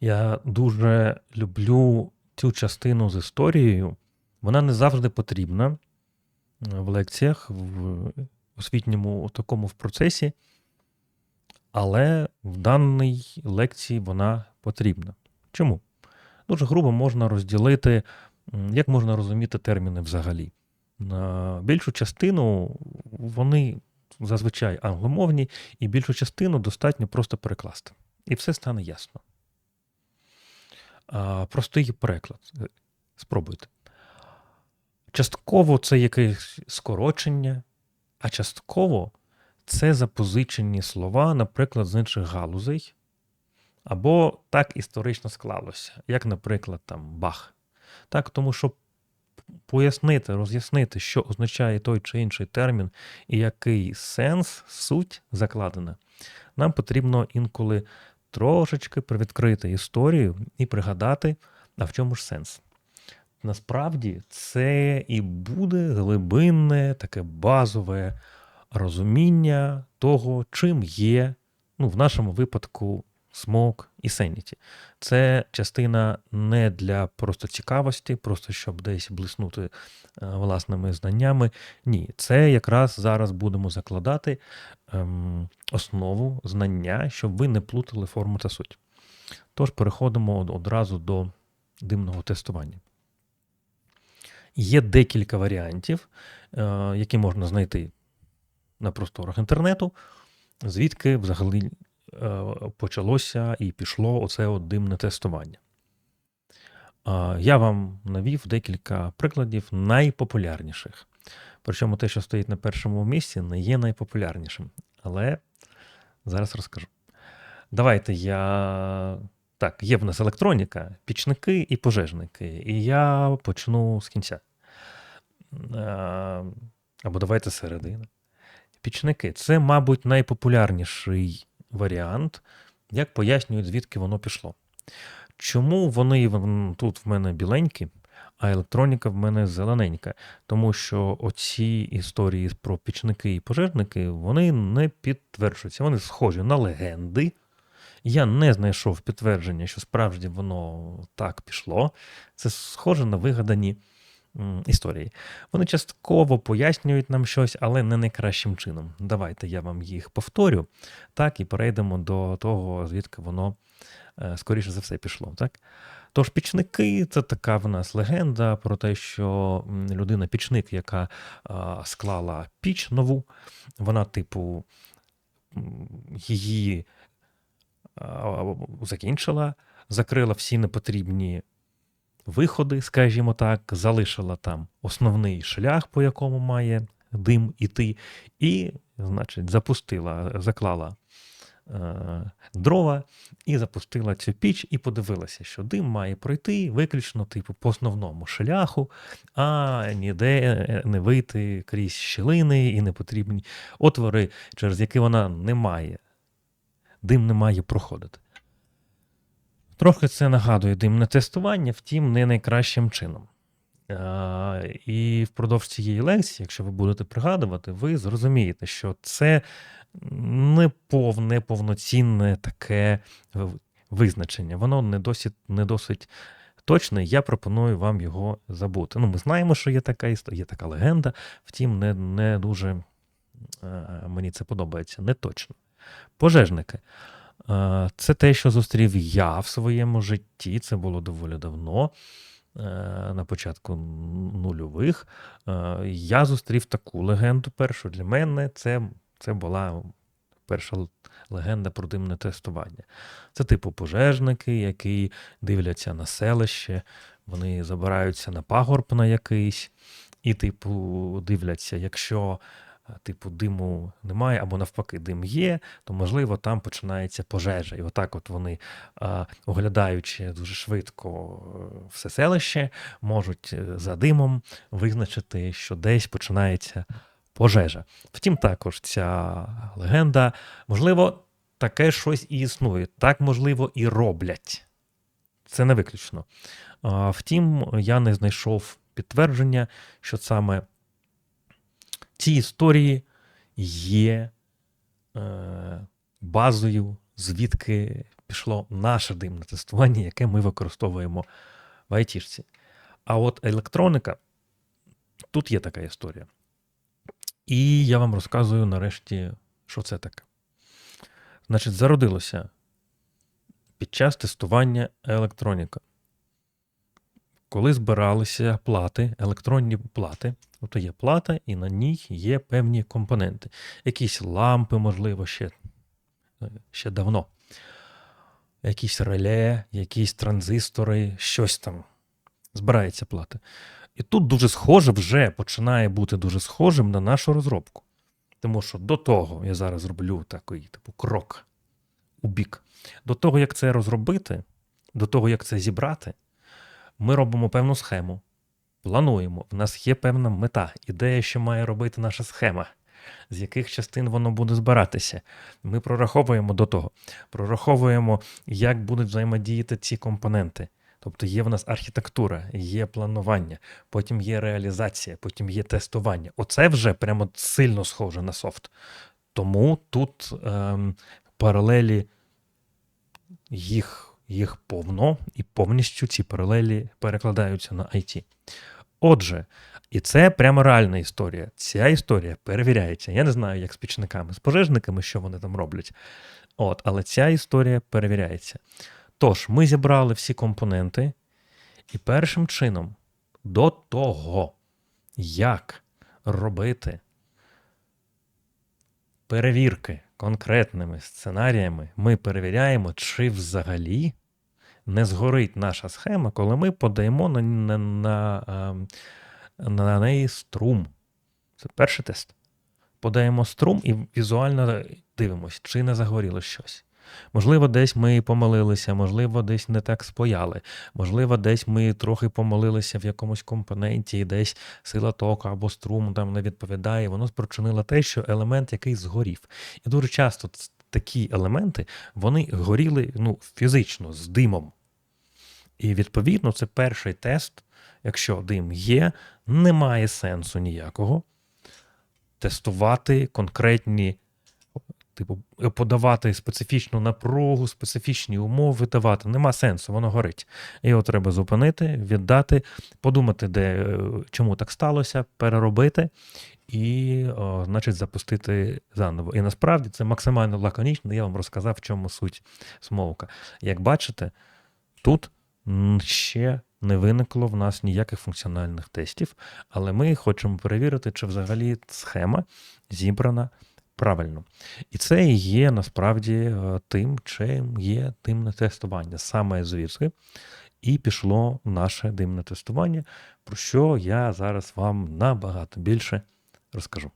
Я дуже люблю цю частину з історією. Вона не завжди потрібна е, в лекціях, в освітньому такому в процесі, але в даній лекції вона потрібна. Чому? Дуже грубо можна розділити, як можна розуміти терміни взагалі. На більшу частину вони зазвичай англомовні, і більшу частину достатньо просто перекласти. І все стане ясно. Простий переклад. Е, спробуйте. Частково це якесь скорочення, а частково це запозичені слова, наприклад, з інших галузей. Або так історично склалося, як, наприклад, там Бах. Так, Тому щоб пояснити, роз'яснити, що означає той чи інший термін і який сенс, суть закладена, нам потрібно інколи трошечки привідкрити історію і пригадати, а в чому ж сенс. Насправді це і буде глибинне, таке базове розуміння того, чим є, ну, в нашому випадку, смок і сеніті. Це частина не для просто цікавості, просто щоб десь блиснути е, власними знаннями. Ні, це якраз зараз будемо закладати ем, основу знання, щоб ви не плутали форму та суть. Тож переходимо одразу до димного тестування. Є декілька варіантів, е, які можна знайти на просторах інтернету, звідки взагалі почалося і пішло оце от димне тестування. Я вам навів декілька прикладів найпопулярніших. Причому те, що стоїть на першому місці, не є найпопулярнішим. Але зараз розкажу. Давайте я. Так, є в нас електроніка, пічники і пожежники. І я почну з кінця. Або давайте середини. Пічники це, мабуть, найпопулярніший варіант, як пояснюють, звідки воно пішло. Чому вони тут в мене біленькі, а електроніка в мене зелененька? Тому що оці історії про пічники і пожежники вони не підтверджуються. Вони схожі на легенди. Я не знайшов підтвердження, що справді воно так пішло. Це схоже на вигадані історії. Вони частково пояснюють нам щось, але не найкращим чином. Давайте я вам їх повторю, так, і перейдемо до того, звідки воно е, скоріше за все пішло. так. Тож пічники це така в нас легенда про те, що людина-пічник, яка склала піч нову, вона, типу, її закінчила, закрила всі непотрібні виходи, скажімо так, залишила там основний шлях, по якому має дим іти, і, значить, запустила, заклала е, дрова і запустила цю піч, і подивилася, що дим має пройти виключно, типу, по основному шляху, а ніде не вийти крізь щілини і непотрібні отвори, через які вона не має. Дим не має проходити. Трохи це нагадує димне тестування, втім, не найкращим чином. І впродовж цієї лекції, якщо ви будете пригадувати, ви зрозумієте, що це не повне, повноцінне таке визначення. Воно не досить не досить точне. Я пропоную вам його забути. Ну, Ми знаємо, що є така історія, є така легенда, втім, не не дуже мені це подобається, не точно. Пожежники. Це те, що зустрів я в своєму житті. Це було доволі давно, е, на початку нульових. Я зустрів таку легенду. Першу для мене це це була перша легенда про димне тестування. Це типу пожежники, які дивляться на селище, вони забираються на пагорб на якийсь, і, типу, дивляться, якщо типу диму немає, або навпаки, дим є, то можливо там починається пожежа. І отак, от вони, оглядаючи дуже швидко е, все селище, можуть е, за димом визначити, що десь починається пожежа. Втім, також ця легенда, можливо, таке щось і існує, так можливо і роблять. Це не виключно. Втім, я не знайшов підтвердження, що саме ці історії є е, базою звідки пішло наше димне тестування, яке ми використовуємо в айтішці. А от електроніка, тут є така історія. І я вам розказую нарешті, що це таке. Значить, зародилося під час тестування електроніка. Коли збиралися плати, електронні плати, тобто є плата, і на ній є певні компоненти. Якісь лампи, можливо, ще, ще давно. Якісь реле, якісь транзистори, щось там. Збирається плата. І тут дуже схоже, вже починає бути дуже схожим на нашу розробку. Тому що до того я зараз роблю такий типу крок у бік. До того, як це розробити, до того, як це зібрати, ми робимо певну схему, плануємо. В нас є певна мета, ідея, що має робити наша схема, з яких частин воно буде збиратися. Ми прораховуємо до того, прораховуємо, як будуть взаємодіяти ці компоненти. Тобто є в нас архітектура, є планування, потім є реалізація, потім є тестування. Оце вже прямо сильно схоже на софт. Тому тут ем, паралелі їх, їх повно і повністю ці паралелі перекладаються на IT. Отже, і це прямо реальна історія. Ця історія перевіряється. Я не знаю, як з пічниками, з пожежниками, що вони там роблять. От, але ця історія перевіряється. Тож, ми зібрали всі компоненти, і першим чином, до того, як робити перевірки конкретними сценаріями, ми перевіряємо, чи взагалі не згорить наша схема, коли ми подаємо на, на, на, ем, на неї струм. Це перший тест. Подаємо струм і візуально дивимося, чи не загоріло щось. Можливо, десь ми помилилися, можливо, десь не так спояли, можливо, десь ми трохи помилилися в якомусь компоненті, і десь сила току або струм там не відповідає. Воно спричинило те, що елемент який згорів. І дуже часто такі елементи вони горіли ну, фізично з димом. І відповідно, це перший тест. Якщо дим є, немає сенсу ніякого тестувати конкретні типу, подавати специфічну напругу, специфічні умови давати. Нема сенсу, воно горить. Його треба зупинити, віддати, подумати, де, е, чому так сталося, переробити і, о, значить, запустити заново. І насправді це максимально лаконічно. Я вам розказав, в чому суть смовка. Як бачите, тут ще не виникло в нас ніяких функціональних тестів, але ми хочемо перевірити, чи взагалі схема зібрана правильно. І це є насправді е, тим, чим є димне тестування, саме звідси. І пішло наше димне тестування, про що я зараз вам набагато більше розкажу.